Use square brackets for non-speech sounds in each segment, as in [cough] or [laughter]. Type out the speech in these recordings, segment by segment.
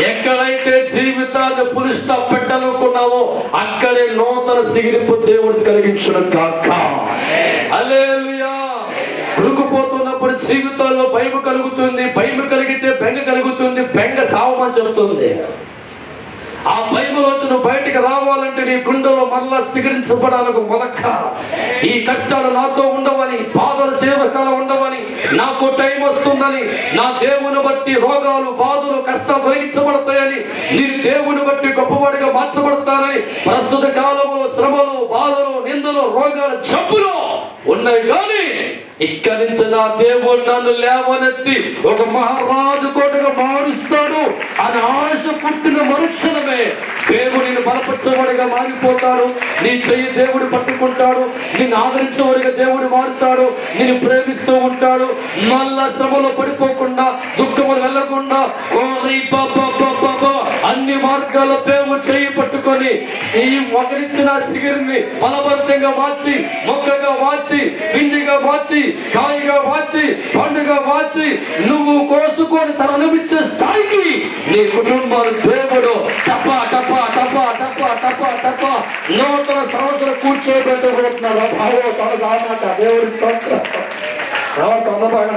ఎక్కడైతే జీవితాన్ని పురుష్ట పెట్టనుకున్నావో అక్కడే నూతన సిగిరింపు దేవుడు కలిగించడం కాక అలేలుయా ఉరుకుపోతున్నప్పుడు జీవితాల్లో భయం కలుగుతుంది భయం కలిగితే బెంగ కలుగుతుంది బెంగ సావమని చెబుతుంది. ఆ భయములోంచి నువ్వు బయటికి రావాలంటే నీ గుండెలో మరలా సిగరించబడానికి మొదక్క. ఈ కష్టాలు నాతో ఉండవని బాధలు సేవకాల ఉండవని నాకు టైం వస్తుందని నా దేవుని బట్టి రోగాలు బాధలు కష్టాలు తొలగించబడతాయని నేను దేవుని బట్టి గొప్పవాడిగా మార్చబడతానని ప్రస్తుత కాలంలో శ్రమలు బాధలు నిందలు రోగాలు జబ్బులు ఉన్నాయి కానీ ఇక్కడి నుంచి నా దేవుడు నన్ను లేవనెత్తి ఒక మహారాజు కోటగా మారుస్తాడు. అని ఆశ పుట్టిన మరుక్షణమే. దేవుడిని బలపరచవాడిగా మారిపోతాడు. నీ చెయ్యి దేవుడు పట్టుకుంటాడు. నిన్ను ఆదరించేవాడిగా దేవుడు మారుతాడు. నిన్ను ప్రేమిస్తూ ఉంటాడు. మళ్ళా శ్రమలో పడిపోకుండా దుఃఖములు వెళ్ళకుండా. అన్ని మార్గాల పేరు చేయి పట్టుకొని ఈ మొగరించిన సిగిరిని ఫలభరితంగా మార్చి మొక్కగా మార్చి పిండిగా మార్చి కాయగా మార్చి పండుగ మార్చి నువ్వు కోసుకొని తన అనిపించే స్థాయికి నీ కుటుంబాలు దేవుడు టపా టపా టపా టపా టపా టపా. నూతన సంవత్సరం కూర్చోబెట్టబోతున్నాడు భావో తన దేవుడి స్తోత్రం.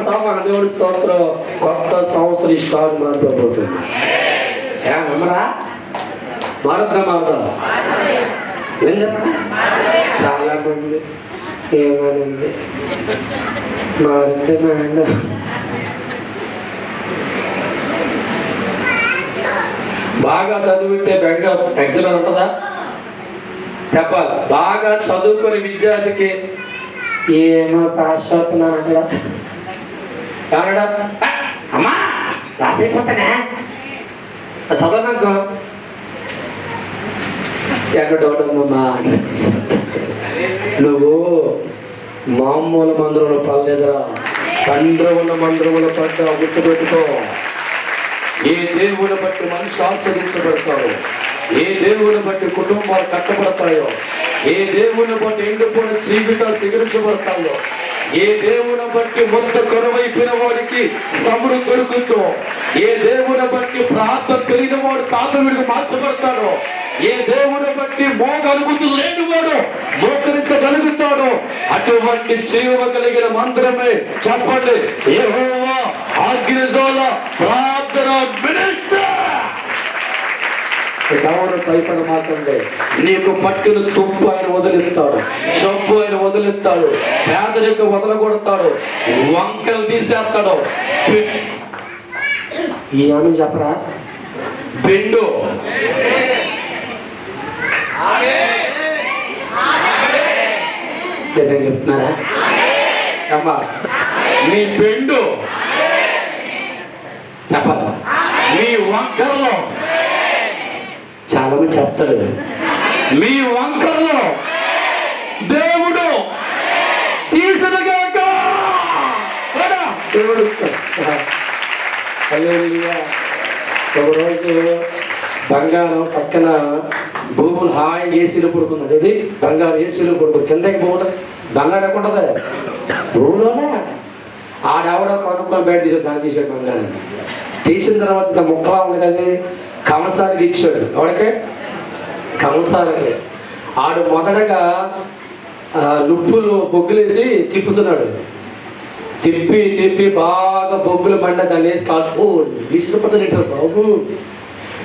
సామాన దేవుడి స్తోత్రం. కొత్త సంవత్సరం స్టార్ట్ మారిపోతుంది ఏమమ్మరా మారుద్దా మారుదా ఏం చెప్పండి చాలా మంది ఏమనింది? మారితే మేడం బాగా చదివితే బెంగ ఎక్సలెంట్ ఉంటుందా? చెప్పాలి. బాగా చదువుకునే విద్యార్థికి ఏమో పాస్ అవుతున్నా అంటాడా? కానడా అమ్మా పాస్ అయిపోతానే చదవనాక ఎక్కడ డౌట్ నువ్వు మామూలు మందిరంలో పడలేదురా. తండ్రి ఉన్న మందిరంలో పడ్డా గుర్తుపెట్టుకో ఏ దేవుని బట్టి మనిషి ఆస్వాదించబడతాడు ఏ దేవుని బట్టి కుటుంబాలు కట్టబడతాయో ఏ దేవుని బట్టి ఎండిపోయిన జీవితాలు తిగరించబడతాయో ఏ దేవుని బట్టి మొత్త కొరవైపోయిన వాడికి సముడు దొరుకుతో ఏ దేవుని బట్టి ప్రార్థన తెలియని వాడు తాతవిడికి మార్చబడతాడో ఏ దేవుని బట్టి మోగలుగుతూ లేని వాడు మోకరించగలుగుతాడు అటువంటి జీవ కలిగిన మందిరమే చెప్పండి. యెహోవా ఆగ్నిజోల ప్రార్థన మినిస్టర్! ఎవరు భయపడ మాత్రమే నీకు పట్టిన తుప్పు ఆయన వదిలిస్తాడు. జబ్బు ఆయన వదిలిస్తాడు. పేదరిక వదలగొడతాడు. వంకలు తీసేస్తాడు. ఈ ఆమె చెప్పరా? బెండు నిజం చెప్తున్నారా? అమ్మా మీ బెండు చెప్పాలి. మీ వంకరలో మంది చెప్తాడు. మీ వంకరలో దేవుడు హల్లెలూయా. ఒకరోజు బంగారం పక్కన భూములు హాయి ఏసీలో పడుకున్నాడు. ఇది బంగారం ఏసీలో పడుకుంది కిందకి పోతుంది బంగారం ఎక్కడ ఉంటుంది? భూమిలోనే. ఆడావిడ కొనుక్కొని బయట తీసాడు దాన్ని తీసాడు బంగారం తీసిన తర్వాత ముక్కలా ఉంది కదా కంసానికి ఇచ్చాడు ఎవడికి కంసాలకి ఆడు మొదటగా లుప్పులు నుప్పులు బొగ్గులేసి తిప్పుతున్నాడు. తిప్పి తిప్పి బాగా బొగ్గులు పండ దాన్ని వేసి కాల్చు. ఇష్టపడుతుంటారు బాబు.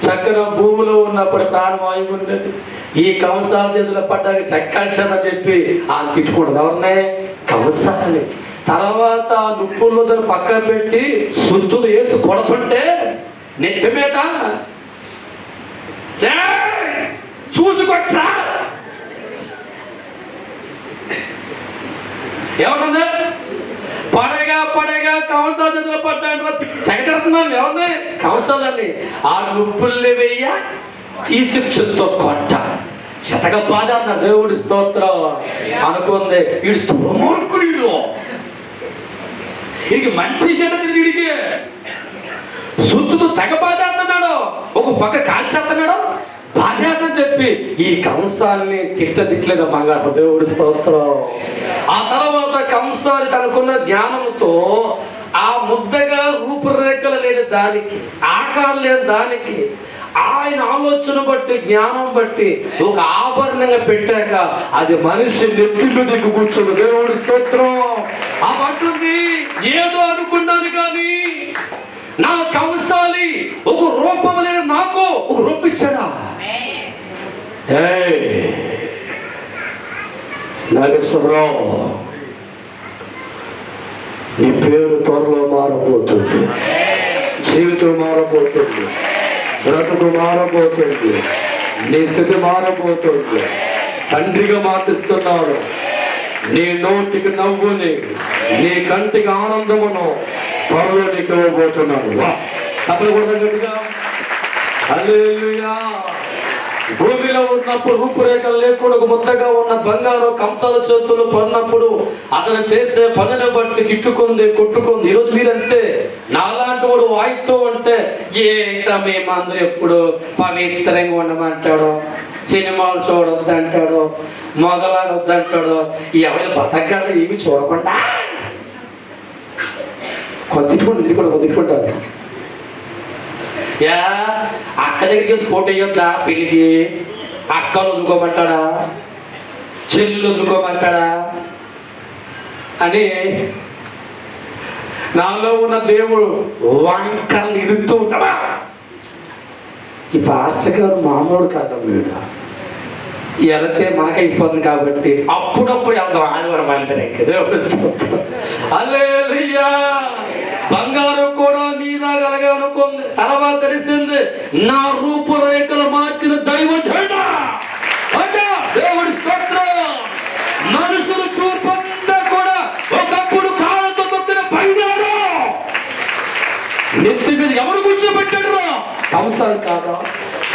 చక్కగా భూమిలో ఉన్నప్పుడు ప్రాణవాయువు ఉండదు. ఈ కంసాల చేతుల పడ్డానికి చక్కాల్చని చెప్పి వాళ్ళు తిట్టుకోండి ఎవరినే? కంసాలని తర్వాత నుప్పుల్లో దాన్ని పక్కన పెట్టి శుద్ధులు వేసి కొడుతుంటే నెత్తి మీద చూసుకొచ్చా? ఏమంటుంది పడగా పడగా కవసాల చేతిలో పడ్డా తెగడుతున్నాం ఎవరిని కంసాలని ఆ నుప్పుల్ని వెయ్య ఈ శిక్షతో కొట్ట. శతక బాధ అన్న దేవుడి స్తోత్రం. అనుకుంది వీడు దుర్మార్గుడు వీడికి మంచి చెడ్డ వీడికి. సుత్తుతో తెగ బాధ ఒక పక్క కాల్చేస్తున్నాడు బాధ్యత చెప్పి ఈ కంసాన్ని తిట్టదిట్లేదు బంగారు దేవుడి స్తోత్రం. ఆ తర్వాత కంసాన్ని తనకున్న జ్ఞానంతో ఆ ముద్దగా రూపురేఖలు లేని దానికి ఆకారం లేని దానికి ఆయన ఆలోచన బట్టి జ్ఞానం బట్టి ఒక ఆభరణంగా పెట్టాక అది మనిషి నెత్తి మీదకి కూర్చొని దేవుడి స్తోత్రం. ఆ పట్టుంది ఏదో అనుకున్నాను కానీ నా కంసాలి ఒక రూపం లేని నాకు ఒక రూపం ఇచ్చాడా నాగేశ్వరరావు నీ పేరు త్వరలో మారబోతుంది. జీవితం మారబోతుంది. బ్రతుకు మారబోతుంది. నీ స్థితి మారబోతుంది. తండ్రిగా మాటిస్తున్నాడు నీ నోటికి నవ్వుని నీ కంటికి ఆనందమును త్వరలో నీకు ఇవ్వబోతున్నాను కూడా గట్టిగా. భూమిలో ఉన్నప్పుడు రూపురేఖలు లేకుండా ముద్దగా ఉన్న బంగారు కంసాల చేతులు పడినప్పుడు అతను చేసే పనిని బట్టి తిట్టుకుంది కొట్టుకుంది. ఈరోజు మీరంతే. నాలాంటి వాడు వాయితో ఉంటే ఏంట మేమందరూ ఎప్పుడు పవిత్రంగా ఉండమంటాడు? సినిమాలు చూడొద్దు మొగలాడొద్దంటాడు? మొగలాడొద్దు ఎవరి బతకాలు ఏమి చూడకుండా? కొంత తిట్టుకుంటు తిట్టుకుంటా కొంత తిట్టుకుంటారు. యా అక్క దగ్గరికి ఫోటో ఇవ్వద్దా పెళ్ళికి అక్కలు వదులుకోమంటాడా చెల్లు వదులుకోమంటాడా అని నాలో ఉన్న దేవుడు వంకలు ఇరుతూ ఉంటాడా? ఈ పాస్టర్ గారు మామూలు కాదు వీడు. వెళితే మనకే అయిపోతుంది కాబట్టి అప్పుడప్పుడు వెళ్దాం. ఆదివారం అంటే దేవుడు స్తోత్రం. హల్లెలూయా బంగారం కూడా నీదాగలగా అనుకుంది తర్వాత తెలిసింది నా రూపురేఖలు మార్చిన దైవ జెండా. అంటే దేవుడి స్తోత్రం. మనుషులు చూపంతా కూడా ఒకప్పుడు కాళ్ళతో తొక్కిన బంగారు నెత్తి మీద ఎవరు కూర్చోబెట్టాడు కంసాలు కాదా?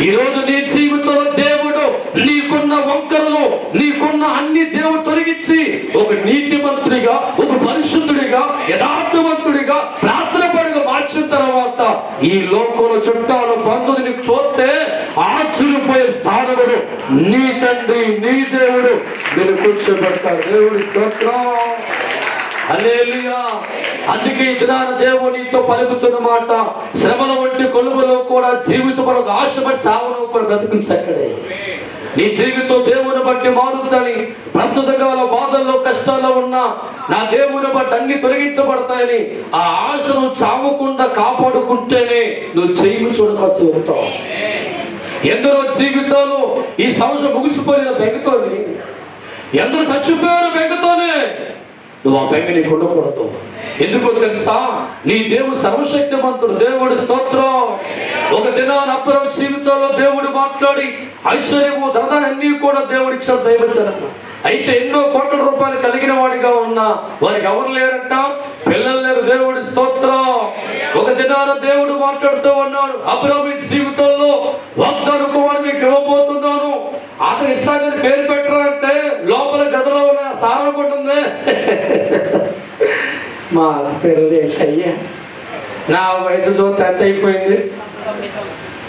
ఈరోజు నీ జీవితంలో దేవుడు నీకున్న వంకరలు నీకున్న అన్ని దేవుడు తొలగించి ఒక నీతిమంతుడిగా ఒక పరిశుద్ధుడిగా యథార్థవంతుడిగా ప్రార్థన పడిగా మార్చిన తర్వాత ఈ లోకంలో చుట్టాలు బంధువులు నీకు చూస్తే ఆశ్చర్యపోయే స్థానముడు నీ తండ్రి నీ దేవుడు. నేను కూర్చోబెడతాడు దేవుడి స్తోత్రం. అందుకే ఈ దినాన దేవుడు నీతో పలుకుతున్న మాట శ్రమల వంటి కొలువులో కూడా జీవితం ఆశపడి చావును కూడా బ్రతికించక్కడే. నీ జీవితం దేవుని బట్టి మారుద్దని ప్రస్తుత కాల బాధల్లో కష్టాల్లో ఉన్నా నా దేవుని బట్టి అన్ని తొలగించబడతాయని ఆ ఆశను చావకుండా కాపాడుకుంటేనే నువ్వు చేయి చూడకొచ్చి ఉంటావు ఎందరో జీవితాలు ఈ సంవత్సరం ముగిసిపోయిన బెగతోని ఎందరో చచ్చిపోయారు బెగతోనే నువ్వు ఆ బెంగ నీకు ఉండకూడదు ఎందుకో తెలుసా? నీ దేవుడు సర్వశక్తిమంతుడు దేవుడి స్తోత్రం. ఒక దినాన అప్పురం జీవితంలో దేవుడు మాట్లాడి ఐశ్వర్యము ధనాన్ని అన్ని కూడా దేవుడు ఇచ్చాడు దైవచనము అయితే ఎన్నో కోట్ల రూపాయలు కలిగిన వాడిగా ఉన్నా వారికి ఎవరు లేరంట? పిల్లలు లేరు దేవుడి స్తోత్రం. ఒక దినాన దేవుడు మాట్లాడుతూ ఉన్నాడు అబ్రహం జీవితంలో వాగ్దాన కుమారు మీకు ఇవ్వబోతున్నాను అతను ఇస్సాగని పేరు పెట్టరా? అంటే లోపల గదిలో ఉన్న సారం కొట్టుంది [laughs] మా పెళ్ళి అయ్యా? నా వయసు చూస్తే ఎంత అయిపోయింది.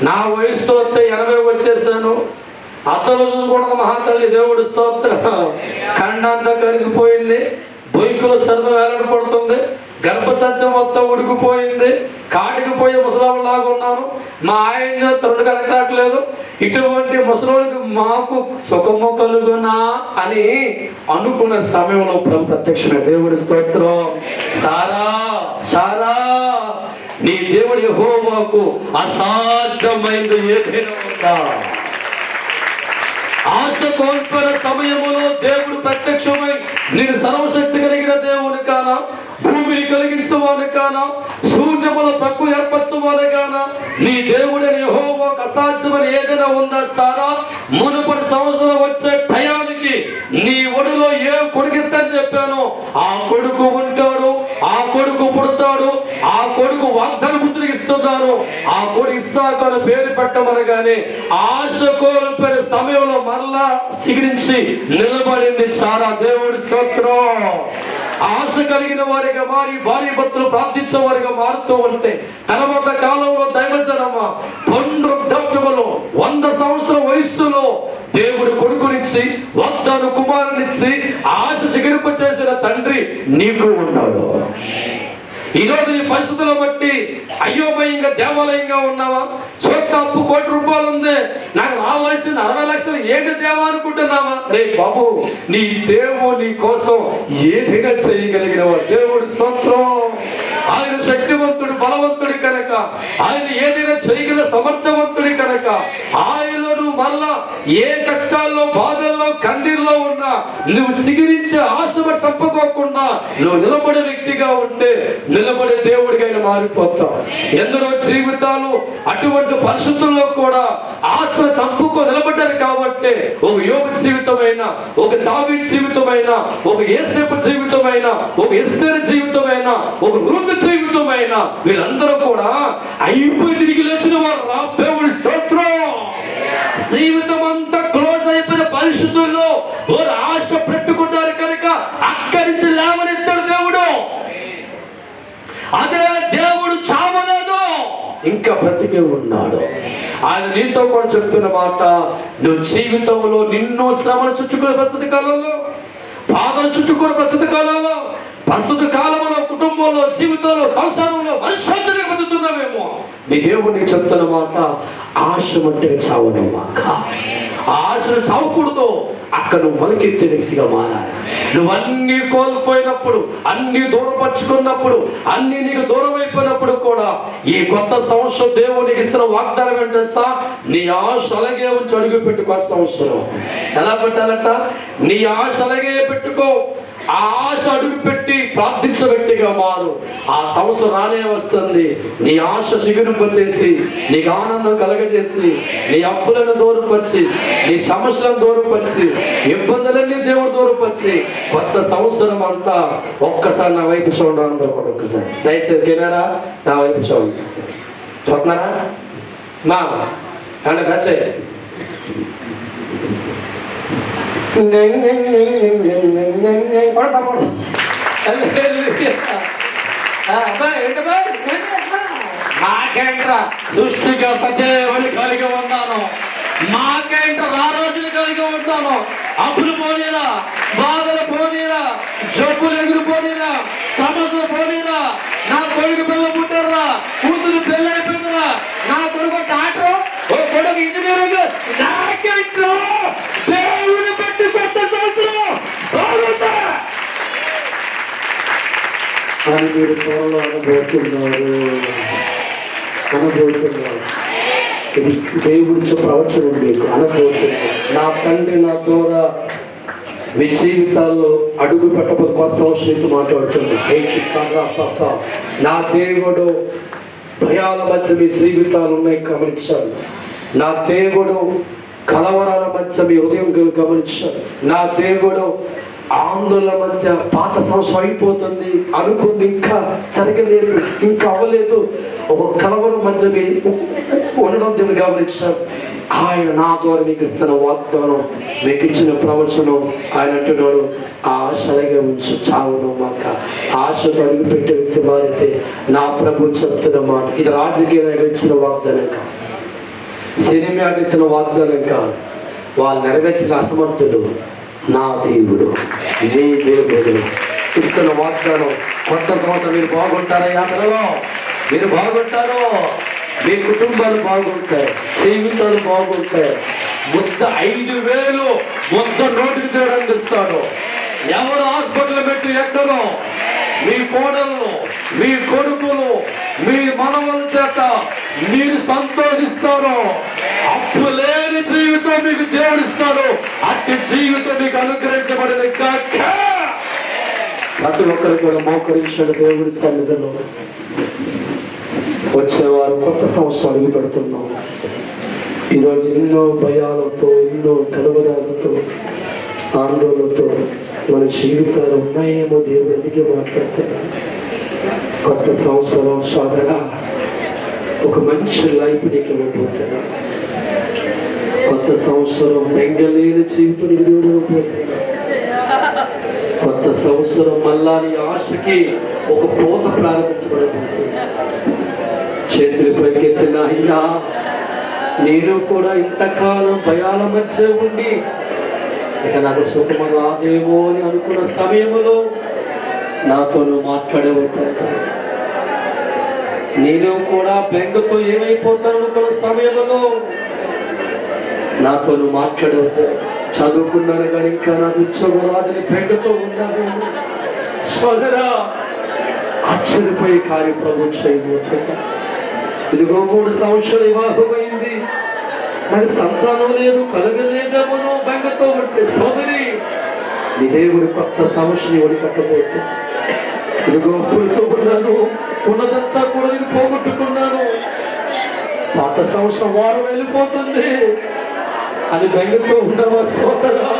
నా వయసు చూస్తే ఎనభై వచ్చేసాను. అతను చూసుకుంటున్న మహాతల్లి దేవుడు స్తోత్రం. ఖండంతా కరిగిపోయింది. బొయ్కులు సర్వం వేలాడపడుతుంది. గర్భసత్యం మొత్తం ఉడికిపోయింది. కాటికి పోయే ముసలాళ్ళలాగా ఉన్నాను. మా ఆయన తొండు కలకట్లేదు ఇటువంటి ముసలోడికి మాకు సుఖము కలుగునా అని అనుకున్న సమయంలో ప్రభు ప్రత్యక్షమే. దేవుడి స్తోత్రం. సారా సారా. నీ దేవుడి హోమాకు అసాధ్యమైంది ఏదైనా ఉందా ఆశ కోల్పోయిన సమయములో దేవుడు ప్రత్యక్షమై నేను సర్వశక్తి కలిగిన దేవుని కాన భూమిని కలిగించువాని కాన శూన్యముల ప్రక్కు ఏర్పరచువాని కాన నీ దేవుడని యెహోవాకు అసాధ్యమని ఏదైనా ఉందా సారా? మునుపటి సంవత్సరం వచ్చే టయానికి నీ ఒడిలో ఏ కొడుకిద్దని చెప్పాను. ఆ కొడుకు ఉంటాడు ఆ కొడుకు పుడతాడు ప్రార్థన వాగ్దాన ఆ కోడి ఇస్సాకు అని పేరు పెట్టమనగానే ఆశ కోల్పోయిన సమయంలో మరలా సిగిరించి నిలబడింది సారా దేవుడి స్తోత్రం. ఆశ కలిగిన వారిగా మారి భార్య భర్తలు ప్రార్థించే వారిగా మారుతూ ఉంటే తర్వాత కాలంలో దైవజనమ్మ పునరుద్ధములో వంద సంవత్సరం వయస్సులో దేవుడు కొడుకునిచ్చి వద్దను కుమారునిచ్చి ఆశ చిగురింప చేసిన తండ్రి నీకు ఉన్నాడు. ఈ రోజు నీ పరిస్థితులను బట్టి అయోమయంగా దేవాలయంగా ఉన్నావా? చూస్తే అప్పు కోటి రూపాయలు ఉంది. నాకు రావాల్సిన అరవై లక్షలు ఏంటి దేవా అనుకుంటున్నావా? రే బాబు నీ దేవు నీ కోసం ఏదైనా చేయగలిగిన దేవుడు స్తోత్రం. ఆయన శక్తివంతుడు బలవంతుడి కనుక. ఆయన ఏదైనా చేయగల సమర్థవంతుడి కనుక. ఆయనను మళ్ళా ఏ కష్టాల్లో బాధలు కన్నీరులో ఉన్నా నువ్వు సిగిరించే ఆశ చంపుకోకుండా నువ్వు నిలబడే వ్యక్తిగా ఉంటే నిలబడే దేవుడికైనా మారిపోతావు. ఎందరో జీవితాలు అటువంటి పరిస్థితుల్లో కూడా ఆశ చంపుకో నిలబడ్డారు కాబట్టి ఒక యోగ జీవితమైన ఒక దావి జీవితమైన ఒక ఏసేపు జీవితమైన ఒక ఎస్తేర జీవితమైన ఒక వృద్ధ జీవితమైన వీళ్ళందరూ కూడా అయిపోయి తిరిగి లేచిన వారు రా దేవుడి స్తోత్రం జీవితం అంతా క్లోజ్ అయిపోయిన పరిస్థితుల్లో వారు ఆశ పెట్టుకున్నారు కనుక అక్కడి నుంచి లేవనెత్తాడు దేవుడు అదే దేవుడు చావలేదు. ఇంకా బ్రతికే ఉన్నాడు. ఆయన నీతో కూడా చెప్తున్న మాట నువ్వు జీవితంలో నిన్నో శ్రమలు చుట్టుకునే ప్రస్తుత కాలంలో బాధలు చుట్టుకునే ప్రస్తుత కాలంలో ప్రస్తుత కాలంలో కుటుంబంలో జీవితంలో సంసారంలో మనుషులుగా పొందుతున్నామేమో నీ దేవుడికి చెప్తున్న మాట ఆశ అంటే చావడం ఆ ఆశను చావకూడదు. అక్కడ నువ్వు మొలకెత్తే వ్యక్తిగా మారాలి. నువ్వు అన్ని కోల్పోయినప్పుడు అన్ని దూరపరుచుకున్నప్పుడు అన్ని నీకు దూరం అయిపోయినప్పుడు కూడా ఈ కొత్త సంవత్సరం దేవునికి ఇస్తున్న వాగ్దానం ఏంటేస్తా నీ ఆశ అలాగే ఉంచి అడుగు పెట్టుకో సంవత్సరం. ఎలా పెట్టాలట? నీ ఆశ అలాగే పెట్టుకో. ఆ ఆశ అడుగు పెట్టి ప్రార్థించే సంవత్సరం మారు ఆ సంవత్సరం రానే వస్తుంది నీ ఆశ చిగురింపచేసి నీకు ఆనందం కలగజేసి నీ అప్పులను దూరపరిచి నీ సమస్యలను దూరపరిచి ఇబ్బందులన్నీ దేవుడు దూరపరిచి కొత్త సంవత్సరం అంతా ఒక్కసారి నా వైపు చూడండి ఒక్కసారి దయచేసి తినారా నా వైపు చూడండి చూస్తున్నారా నా అంటే కచ్చే మాకేంట్రా? సృష్టికర్త దేవుని కలిగి ఉన్నాను. మాకేంట ఆ కలిగి ఉంటాను. అప్పులు పోనీరా బాధలు పోనీరా జబ్బులు ఎదురు పోనీరా సమస్యలు పోనీరా. నా కొడుకు పిల్ల పుట్టారా? కూతురు పిల్ల అయిపోయిందిరా. నా కొడుకు డాక్టర్ ఓ కొడుకు ఇంజనీరింగ్ నాకేంట్రా దేవుని పెట్టి కొత్త సంవత్సరం బాగుందా అని మీరు త్వరలో అనుభవిస్తున్నారు అనుభవిస్తున్నారు ఇది దేవుడి ప్రవచనం మీకు అనుభవిస్తున్నారు నా తండ్రి నా ద్వారా మీ జీవితాల్లో అడుగు పెట్టబోతు కొత్త సంవత్సరం మాట్లాడుతుంది హే చిత్తారా నా దేవుడు భయాల మధ్య మీ జీవితాలు ఉన్నాయి గమనించాలి నా దేవుడు కలవరాల మధ్య మీ ఉదయం గమనించాలి నా దేవుడు ఆందోళన మధ్య పాత సంవత్సరం అయిపోతుంది అనుకుంది ఇంకా జరగలేదు ఇంకా అవ్వలేదు. ఒక కలవరం మధ్య ఉండడం దీన్ని గమనించారు. ఆయన నా ద్వారా మీకు ఇస్తున్న వాగ్దానం మీకు ఇచ్చిన ప్రవచనం ఆయన అంటున్నాడు ఆశ అలాగే ఉంచు చావును మాక ఆశ అడుగు పెట్టే వ్యక్తి మారితే నా ప్రభు చెప్తున్న మాట. ఇది రాజకీయ ఇచ్చిన వాగ్దానం కాదు. సినిమాకి ఇచ్చిన వాగ్దానం కాదు. వాళ్ళు నెరవేర్చిన అసమర్థుడు నా దేవుడు నీ దేవుడు. ఇస్తున్న వాగ్దానం కొత్త సంవత్సరం మీరు బాగుంటారా యాత్రలో మీరు బాగుంటారు? మీ కుటుంబాలు బాగుంటాయి జీవితాలు బాగుంటాయి. ముద్ద ఐదు వేలు ముద్ద నోటికి తేడం ఇస్తాడు ఎవరు హాస్పిటల్ పెట్టి ఎక్కడో మీ కోడళ్ళు మీ కొడుకులు మీ మనవల చేత మీరు సంతోషిస్తారు. అప్పులు జీవితం మీకు దేవుడిస్తాడు. అట్టి జీవితం మీకు అనుగ్రహించబడిన కాక ప్రతి ఒక్కరు కూడా మోకరించాడు దేవుడి సన్నిధిలో. వచ్చేవారు కొత్త సంవత్సరం అడుగు పెడుతున్నాం ఈరోజు ఎన్నో భయాలతో ఎన్నో కలవరాలతో ఆందోళనతో మన జీవితాలు ఉన్నాయేమో దేవుడు అందుకే మాట్లాడుతున్నాడు కొత్త సంవత్సరం సాధన. ఒక మంచి లైఫ్ నీకు ఇవ్వబోతున్నా. కొత్త సంవత్సరం బెంగలేని జీవితం దేవుడు కొత్త సంవత్సరం మళ్ళా నీ ఆశకి ఒక పోత ప్రారంభించబడబోతుంది. చేతులు పైకెత్తిన అయ్యా నేను కూడా ఇంతకాలం భయాల మధ్య ఉండి ఇక నాకు సుఖము రాదేమో అని అనుకున్న సమయంలో నాతో నువ్వు మాట్లాడే నేను కూడా బెంగతో ఏమైపోతాను అనుకున్న సమయంలో నాతో నువ్వు మాట్లాడవద్దు చదువుకున్నాను కానీ ఇంకా నాకు ఉద్యోగం రాదని ఉన్నాను సోదరా ఆశ్చర్యపోయే కార్యం ప్రభు చేయబోతున్నా ఇదిగో మూడు సంవత్సరాలు వివాహమైంది. మరి సంతానం లేదు కలగలేదేమో బెంగతో ఉంటే సోదరి. నీ దేవుడు కొత్త సంవత్సరం ఎవరు కట్టబోతే. ఇదిగో అప్పులతో ఉన్నాను ఉన్నదంతా కూడా నేను పోగొట్టుకున్నాను. పాత సంవత్సరం వారం వెళ్ళిపోతుంది. అని బెంగతో ఉన్నావా సోదరా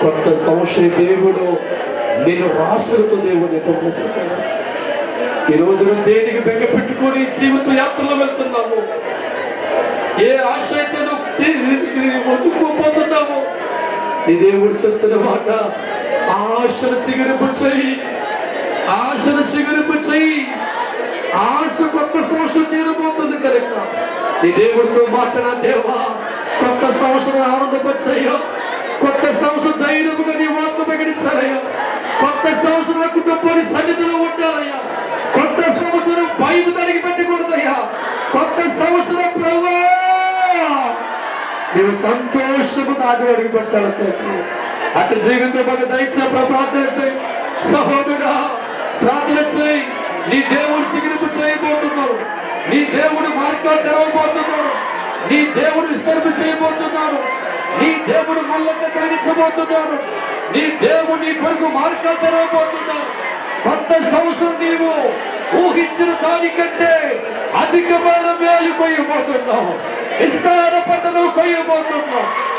కొత్త సంవత్సర దేవుడు నేను రాసులతో దేవుడు ఈ రోజు దేనికి బెంగ పెట్టుకొని జీవిత యాత్రలో వెళ్తున్నాము ఏ ఆశ అయితే నువ్వు వదుకోపోతున్నావు దేవుడు చెప్తున్న మాట ఆశలు చిగురింపు చెయ్యి ఆశలు చిగురింపు చెయ్యి ఆశ కొత్త సంవత్సరం తీరబోతుంది కనుక. ఈ దేవుడితో మాట్లాడిన దేవా? కొత్త సంవత్సరం ఆనందపరిచాయో కొత్త సంవత్సరం ధైర్యముగా నీ వార్త ప్రకటించాలయ్యా. కొత్త సంవత్సరం కుటుంబాన్ని సన్నిధిలో ఉండాలయ్యా. కొత్త సంవత్సరం పైపు తరిగి పెట్టకూడదయ్యా. కొత్త సంవత్సరం ప్రభా! నీవు సంతోషము నాకు అడిగి పెట్టాలి అటు జీవితం ఒక దయచే ప్రార్థన చేయి సహోదరుడా ప్రార్థన చేయి. నీ దేవుడు సిగిరింపు చేయబోతున్నావు నీ దేవుడు మార్గాలు తెరవబోతున్నాడు. నీ దేవుడు విస్తరింపు చేయబోతున్నాడు. నీ దేవుడు మళ్ళీ కలిగించబోతున్నాడు నీ దేవుడు నీ కొరకు మార్గాలు తెరవబోతున్నాడు. కొత్త సంవత్సరం నీవు ఊహించిన దానికంటే అధికమైన మేలు కొయ్యబోతున్నావు. విస్తార పంటను కొయ్యబోతున్నావు.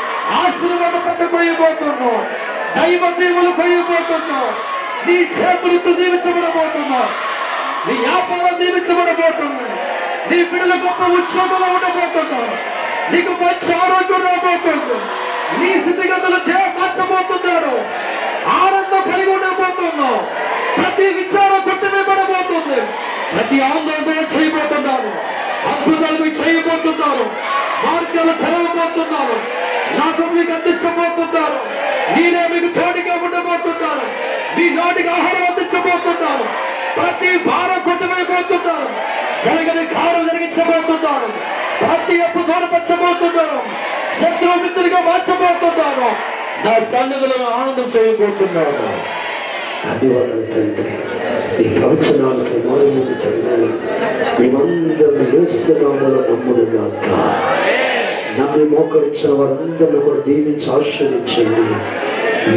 ఆశీర్వాద పంట కొయ్యబోతున్నావు. దైవ దీవులు కొయ్యబోతున్నావు. నీ చేతులతో దీవించబడబోతున్నావు. నీ వ్యాపారం దీవించబడబోతున్నావు. నీ బిడ్డల గొప్ప ఉద్యోగంలో ఉండబోతున్నావు నీకు మంచి ఆరోగ్యం రాబోతుంది నీ స్థితిగతులు దేవ మార్చబోతున్నాడు ఆనందం కలిగి ఉండబోతున్నావు. ప్రతి విచారం కొట్టివేయబడబోతుంది ప్రతి ఆందోళన చేయబోతున్నాను అద్భుతాలు మీకు చేయబోతున్నాను మార్గాలు తెరవబోతున్నాను నాకు మీకు అందించబోతున్నాను నేనే మీకు తోడుగా ఉండబోతున్నాను మీ నాటికి ఆహారం అందించబోతున్నాను ప్రతి భారం కొట్టివేయబోతున్నాను జరగని కారు జరిగించబోతున్నాను. ప్రతి అప్పు దూరపరచబోతున్నాను. శత్రువు మిత్రులుగా మార్చబోతున్నాను. నా సన్నిధులను ఆనందం చేయబోతున్నాను. ధన్యవాదాలు తండ్రి ఈ ప్రవచనాలకు మానవుడు తండ్రి మేమందరం వేస్తున్నామని నమ్ముడు గాక నమ్మి మోకరించిన వారందరిని కూడా దీవించి ఆశ్రయించండి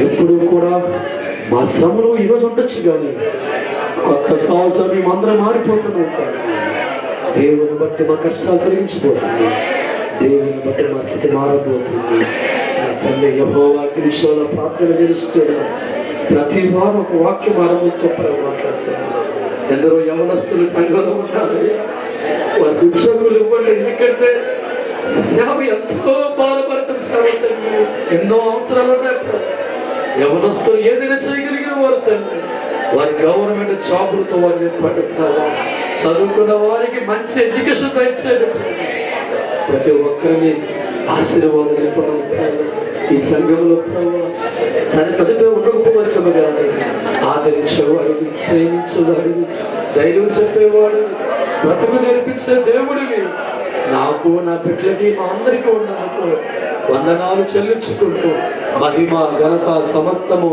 ఎప్పుడు కూడా మా శ్రమలో ఈరోజు ఉండొచ్చు కానీ ఒక్క సంవత్సరం మేమందరం మారిపోతున్నాం దేవుని బట్టి మా కష్టాలు తొలగించిపోతుంది. దేవుని బట్టి మా స్థితి మారబోతుంది. తల్లి యహోవా కృష్ణ ప్రార్థన చేస్తున్నాను ప్రతి వారం ఒక వాక్యం ఆరంభంతో మాట్లాడుతున్నాను ఎందరో యవనస్తులు సంఘంలో ఉంటారు. వారికి ఉద్యోగులు ఇవ్వండి. ఎందుకంటే సేవ ఎంతో బాధపడటం సేవ ఎన్నో అవసరాలు ఉన్నాయి. యవనస్తులు ఏదైనా చేయగలిగిన వారు తండ్రి. వారి గవర్నమెంట్ జాబులతో వారిని పడుతున్నావా చదువుకున్న వారికి మంచి ఎడ్యుకేషన్ ఇచ్చేది ప్రతి ఒక్కరిని ఆశీర్వాదం ఈ సంఘంలో సరే చదివే ఉండకపోవచ్చము కానీ ఆదరించేవాడిని ప్రేమించేవాడిని ధైర్యం చెప్పేవాడు బ్రతుకు నేర్పించే దేవుడివి. నాకు నా బిడ్డలకి మా అందరికీ ఉన్నందుకు వందనాలు చెల్లించుకుంటూ మహిమ ఘనత సమస్తము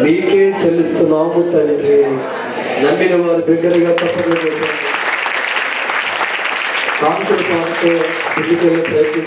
మీకే చెల్లిస్తున్నాము తండ్రి. నమ్మిన వారు బిడ్డలుగా తప్పకుండా కాంతులు పాడుతూ ఇంటికి ప్రయత్నం